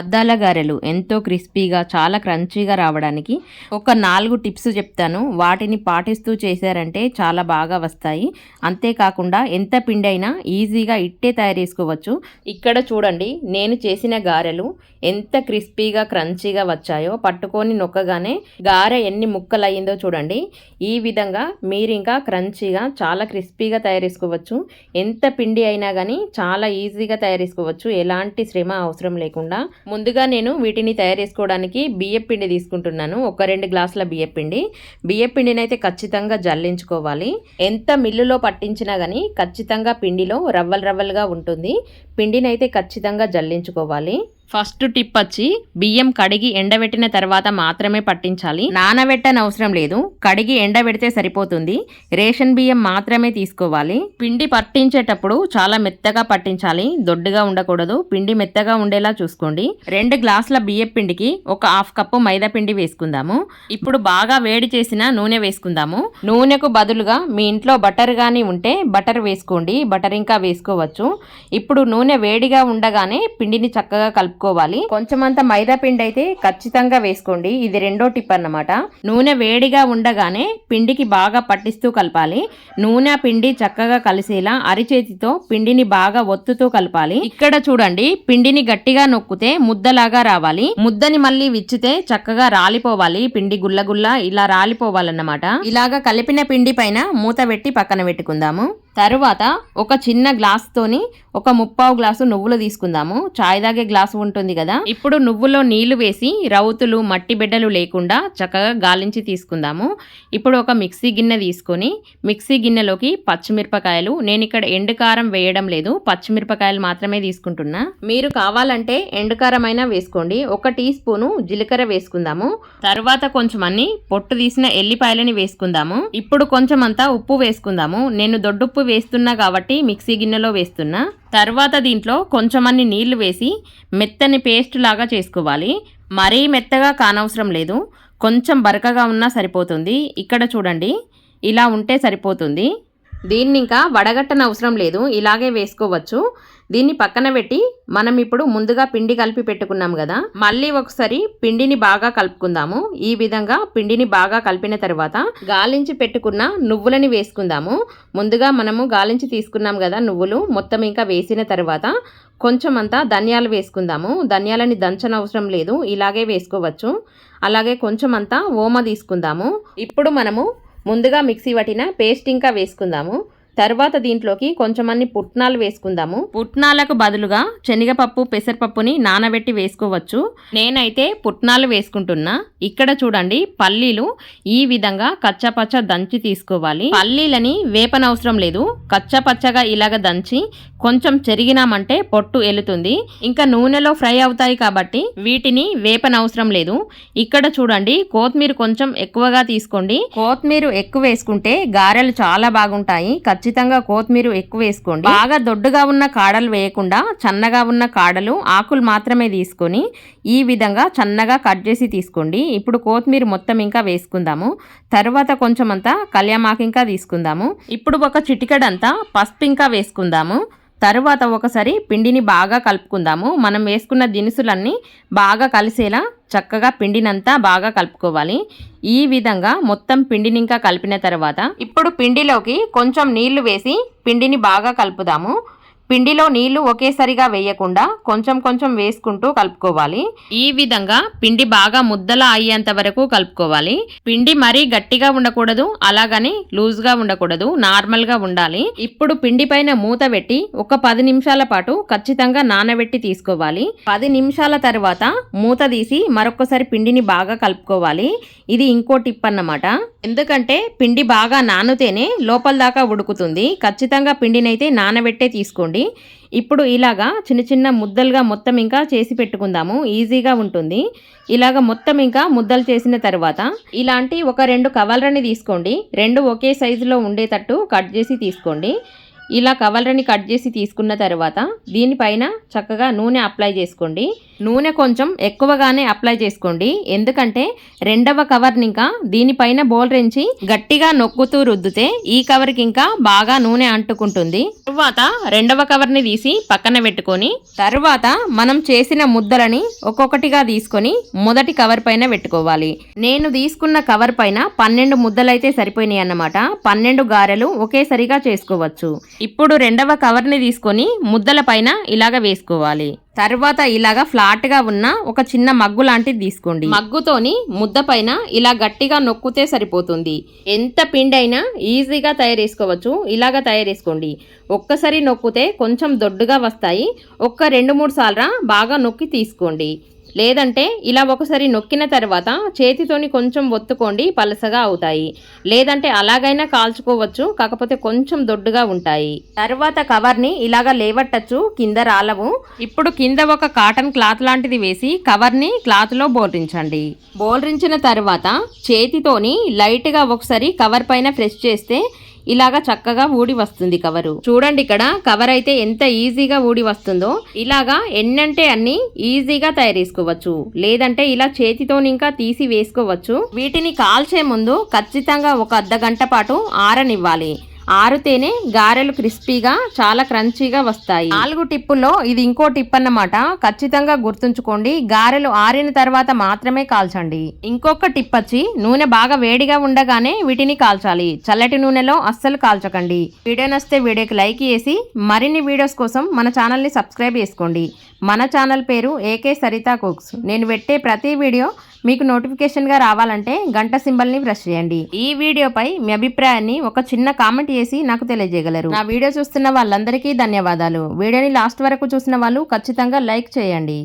అద్దాల గారెలు ఎంతో క్రిస్పీగా చాలా క్రంచీగా రావడానికి ఒక నాలుగు టిప్స్ చెప్తాను. వాటిని పాటిస్తూ చేశారంటే చాలా బాగా వస్తాయి. అంతేకాకుండా ఎంత పిండి అయినా ఈజీగా ఇట్టే తయారు చేసుకోవచ్చు. ఇక్కడ చూడండి నేను చేసిన గారెలు ఎంత క్రిస్పీగా క్రంచీగా వచ్చాయో పట్టుకొని నొక్కగానే గారె ఎన్ని ముక్కలు అయ్యిందో చూడండి. ఈ విధంగా మీరు ఇంకా క్రంచీగా చాలా క్రిస్పీగా తయారు చేసుకోవచ్చు. ఎంత పిండి అయినా కానీ చాలా ఈజీగా తయారు చేసుకోవచ్చు. ఎలాంటి శ్రమ అవసరం లేకుండా. ముందుగా నేను వీటిని తయారు చేసుకోవడానికి బియ్యం పిండి తీసుకుంటున్నాను. ఒక రెండు గ్లాసుల బియ్యం పిండి. బియ్యం పిండిని అయితే ఖచ్చితంగా జల్లించుకోవాలి. ఎంత మిల్లులో పట్టించినా కానీ ఖచ్చితంగా పిండిలో రవ్వలు రవ్వలుగా ఉంటుంది. పిండిని అయితే ఖచ్చితంగా జల్లించుకోవాలి. ఫస్ట్ టిప్ వచ్చి బియ్యం కడిగి ఎండబెట్టిన తర్వాత మాత్రమే పట్టించాలి. నానబెట్టని అవసరం లేదు. కడిగి ఎండబెడితే సరిపోతుంది. రేషన్ బియ్యం మాత్రమే తీసుకోవాలి. పిండి పట్టించేటప్పుడు చాలా మెత్తగా పట్టించాలి. దొడ్డుగా ఉండకూడదు. పిండి మెత్తగా ఉండేలా చూసుకోండి. రెండు గ్లాసుల బియ్యం పిండికి ఒక హాఫ్ కప్పు మైదా పిండి వేసుకుందాము. ఇప్పుడు బాగా వేడి చేసిన నూనె వేసుకుందాము. నూనెకు బదులుగా మీ ఇంట్లో బటర్ కానీ ఉంటే బటర్ వేసుకోండి. బటర్ ఇంకా వేసుకోవచ్చు. ఇప్పుడు నూనె వేడిగా ఉండగానే పిండిని చక్కగా కలుపుకోవాలి. కొంచెమంత మైదా పిండి అయితే ఖచ్చితంగా వేసుకోండి. ఇది రెండో టిప్ అన్నమాట. నూనె వేడిగా ఉండగానే పిండికి బాగా పట్టిస్తూ కలపాలి. నూనె పిండి చక్కగా కలిసేలా అరిచేతితో పిండిని బాగా ఒత్తుతూ కలపాలి. ఇక్కడ చూడండి పిండిని గట్టిగా నొక్కితే ముద్దలాగా రావాలి. ముద్దని మళ్ళీ విచ్చితే చక్కగా రాలిపోవాలి. పిండి గుల్లగుల్ల ఇలా రాలిపోవాలన్నమాట. ఇలాగా కలిపిన పిండి పైన మూత పెట్టి పక్కన పెట్టుకుందాము. తరువాత ఒక చిన్న గ్లాస్ తోని ఒక ముప్పావు గ్లాసు నువ్వులు తీసుకుందాము. చాయ్ తాగే గ్లాసు ఉంటుంది కదా. ఇప్పుడు నువ్వులో నీళ్ళు వేసి రౌతులు మట్టి బిడ్డలు లేకుండా చక్కగా గాలించి తీసుకుందాము. ఇప్పుడు ఒక మిక్సీ గిన్నె తీసుకొని మిక్సీ గిన్నెలోకి పచ్చిమిరపకాయలు నేను ఇక్కడ ఎండుకారం వేయడం లేదు పచ్చిమిరపకాయలు మాత్రమే తీసుకుంటున్నా. మీరు కావాలంటే ఎండుకారం అయినా వేసుకోండి. ఒక టీ స్పూను జీలకర్ర వేసుకుందాము. తర్వాత కొంచెం అన్ని పొట్టు తీసిన ఎల్లిపాయలని వేసుకుందాము. ఇప్పుడు కొంచెం అంతా ఉప్పు వేసుకుందాము. నేను దొడ్డుప్పు వేస్తున్నా కాబట్టి మిక్సీ గిన్నెలో వేస్తున్నా. తర్వాత దీంట్లో కొంచెమన్ని నీళ్ళు వేసి మెత్తని పేస్ట్ లాగా చేసుకోవాలి. మరీ మెత్తగా కానవసరం లేదు. కొంచెం బరకగా ఉన్నా సరిపోతుంది. ఇక్కడ చూడండి ఇలా ఉంటే సరిపోతుంది. దీన్ని ఇంకా వడగట్టన అవసరం లేదు. ఇలాగే వేసుకోవచ్చు. దీన్ని పక్కన పెట్టి మనం ఇప్పుడు ముందుగా పిండి కలిపి పెట్టుకున్నాం కదా మళ్ళీ ఒకసారి పిండిని బాగా కలుపుకుందాము. ఈ విధంగా పిండిని బాగా కలిపిన తర్వాత గాలించి పెట్టుకున్న నువ్వులని వేసుకుందాము. ముందుగా మనము గాలించి తీసుకున్నాం కదా నువ్వులు మొత్తం ఇంకా వేసిన తర్వాత కొంచెం అంతా ధనియాలు వేసుకుందాము. ధనియాలని దంచన అవసరం లేదు ఇలాగే వేసుకోవచ్చు. అలాగే కొంచెం అంతా ఓమ తీసుకుందాము. ఇప్పుడు మనము ముందుగా మిక్సీ పట్టిన పేస్ట్ ఇంకా వేసుకుందాము. తర్వాత దీంట్లోకి కొంచెమన్ని పుట్నాలు వేసుకుందాము. పుట్నాలకు బదులుగా శనగపప్పు పెసరపప్పుని నానబెట్టి వేసుకోవచ్చు. నేనైతే పుట్నాలు వేసుకుంటున్నా. ఇక్కడ చూడండి పల్లీలు ఈ విధంగా కచ్చపచ్చ దంచి తీసుకోవాలి. పల్లీలని వేపనవసరం లేదు. కచ్చపచ్చగా ఇలాగ దంచి కొంచెం చెరిగినామంటే పొట్టు ఎలుతుంది. ఇంకా నూనెలో ఫ్రై అవుతాయి కాబట్టి వీటిని వేపనవసరం లేదు. ఇక్కడ చూడండి కొత్తిమీర కొంచెం ఎక్కువగా తీసుకోండి. కొత్తిమీర ఎక్కువ వేసుకుంటే గారెలు చాలా బాగుంటాయి. ఖచ్చితంగా కొత్తిమీర ఎక్కువ వేసుకోండి. బాగా దొడ్డుగా ఉన్న కాడలు వేయకుండా చన్నగా ఉన్న కాడలు ఆకులు మాత్రమే తీసుకొని ఈ విధంగా చన్నగా కట్ చేసి తీసుకోండి. ఇప్పుడు కొత్తిమీర మొత్తం ఇంకా వేసుకుందాము. తర్వాత కొంచెం అంతా కళ్యామాకు ఇంకా తీసుకుందాము. ఇప్పుడు ఒక చిటికడంతా పసుపు ఇంకా వేసుకుందాము. తరువాత ఒకసారి పిండిని బాగా కలుపుకుందాము. మనం వేసుకున్న దినుసులన్నీ బాగా కలిసేలా చక్కగా పిండినంతా బాగా కలుపుకోవాలి. ఈ విధంగా మొత్తం పిండిని ఇంకా కలిపిన తర్వాత ఇప్పుడు పిండిలోకి కొంచెం నీళ్ళు వేసి పిండిని బాగా కలుపుదాము. పిండిలో నీళ్ళు ఒకేసారిగా వేయకుండా కొంచెం కొంచెం వేసుకుంటూ కలుపుకోవాలి. ఈ విధంగా పిండి బాగా ముద్దలా అయ్యేంత వరకు కలుపుకోవాలి. పిండి మరీ గట్టిగా ఉండకూడదు అలాగని లూజ్గా ఉండకూడదు నార్మల్గా ఉండాలి. ఇప్పుడు పిండి పైన మూత పెట్టి ఒక పది నిమిషాల పాటు ఖచ్చితంగా నానబెట్టి తీసుకోవాలి. పది నిమిషాల తర్వాత మూత తీసి మరొకసారి పిండిని బాగా కలుపుకోవాలి. ఇది ఇంకో టిప్ అన్నమాట. ఎందుకంటే పిండి బాగా నానుతేనే లోపల దాకా ఉడుకుతుంది. ఖచ్చితంగా పిండినైతే నానబెట్టే తీసుకోండి. ఇప్పుడు ఇలాగా చిన్న చిన్న ముద్దలుగా మొత్తం ఇంకా చేసి పెట్టుకుందాము. ఈజీగా ఉంటుంది. ఇలాగ మొత్తం ఇంకా ముద్దలు చేసిన తర్వాత ఇలాంటి ఒక రెండు కవర్లని తీసుకోండి. రెండు ఒకే సైజులో ఉండేటట్టు కట్ చేసి తీసుకోండి. ఇలా కవర్లని కట్ చేసి తీసుకున్న తర్వాత దీనిపైన చక్కగా నూనె అప్లై చేసుకోండి. నూనె కొంచెం ఎక్కువగానే అప్లై చేసుకోండి. ఎందుకంటే రెండవ కవర్ని ఇంకా దీనిపైన బోల్రించి గట్టిగా నొక్కుతూ రుద్దితే ఈ కవర్కి ఇంకా బాగా నూనె అంటుకుంటుంది. తరువాత రెండవ కవర్ని తీసి పక్కన పెట్టుకొని తరువాత మనం చేసిన ముద్దలని ఒక్కొక్కటిగా తీసుకొని మొదటి కవర్ పైన పెట్టుకోవాలి. నేను తీసుకున్న కవర్ పైన పన్నెండు ముద్దలైతే సరిపోయినాయి అన్నమాట. పన్నెండు గారెలు ఒకేసారిగా చేసుకోవచ్చు. ఇప్పుడు రెండవ కవర్ని తీసుకొని ముద్దల పైన ఇలాగ వేసుకోవాలి. తర్వాత ఇలాగ ఫ్లాట్గా ఉన్న ఒక చిన్న మగ్గు లాంటిది తీసుకోండి. మగ్గుతోని ముద్ద పైన ఇలా గట్టిగా నొక్కితే సరిపోతుంది. ఎంత పిండి అయినా ఈజీగా తయారు ఇలాగ తయారేసుకోండి. తయారు చేసుకోండి ఒక్కసారి నొక్కితే కొంచెం దొడ్డుగా వస్తాయి. ఒక్క రెండు మూడు సార్లు బాగా నొక్కి తీసుకోండి. లేదంటే ఇలా ఒకసారి నొక్కిన తర్వాత చేతితోని కొంచెం ఒత్తుకోండి పలసగా అవుతాయి. లేదంటే అలాగైనా కాల్చుకోవచ్చు కాకపోతే కొంచెం దొడ్డుగా ఉంటాయి. తర్వాత కవర్ని ఇలాగా లేవట్టచ్చు కింద రాలవు. ఇప్పుడు కింద ఒక కాటన్ క్లాత్ లాంటిది వేసి కవర్ని క్లాత్లో బోల్రించండి బోల్రించిన తర్వాత చేతితోని లైట్గా ఒకసారి కవర్ పైన ప్రెస్ చేస్తే ఇలాగా చక్కగా ఊడి వస్తుంది కవరు. చూడండి ఇక్కడ కవర్ అయితే ఎంత ఈజీగా ఊడి వస్తుందో. ఇలాగా ఎన్నంటే అన్ని ఈజీగా తయారు చేసుకోవచ్చు లేదంటే ఇలా చేతితో ఇంకా తీసి వేసుకోవచ్చు. వీటిని కాల్చే ముందు ఖచ్చితంగా ఒక అర్ధ గంట పాటు ఆరనివ్వాలి. ఆరితేనే గారెలు క్రిస్పీగా చాలా క్రంచీగా వస్తాయి. నాలుగు టిప్పుల్లో ఇది ఇంకో టిప్ అన్నమాట ఖచ్చితంగా గుర్తుంచుకోండి గారెలు ఆరిన తర్వాత మాత్రమే కాల్చండి. ఇంకొక టిప్ వచ్చి నూనె బాగా వేడిగా ఉండగానే వీటిని కాల్చాలి. చల్లటి నూనెలో అస్సలు కాల్చకండి. వీడియో నస్తే వీడియోకి లైక్ చేసి మరిన్ని వీడియోస్ కోసం మన ఛానల్ని సబ్స్క్రైబ్ చేసుకోండి. మన ఛానల్ పేరు ఏకే సరితా కుక్స్. నేను పెట్టే ప్రతి వీడియో మీకు నోటిఫికేషన్గా రావాలంటే గంట సింబల్ని ప్రెస్ చేయండి. ఈ వీడియోపై మీ అభిప్రాయాన్ని ఒక చిన్న కామెంట్ చేసి నాకు తెలియజేయగలరు. నా వీడియో చూస్తున్న వాళ్ళందరికీ ధన్యవాదాలు. వీడియోని లాస్ట్ వరకు చూసిన వాళ్ళు ఖచ్చితంగా లైక్ చేయండి.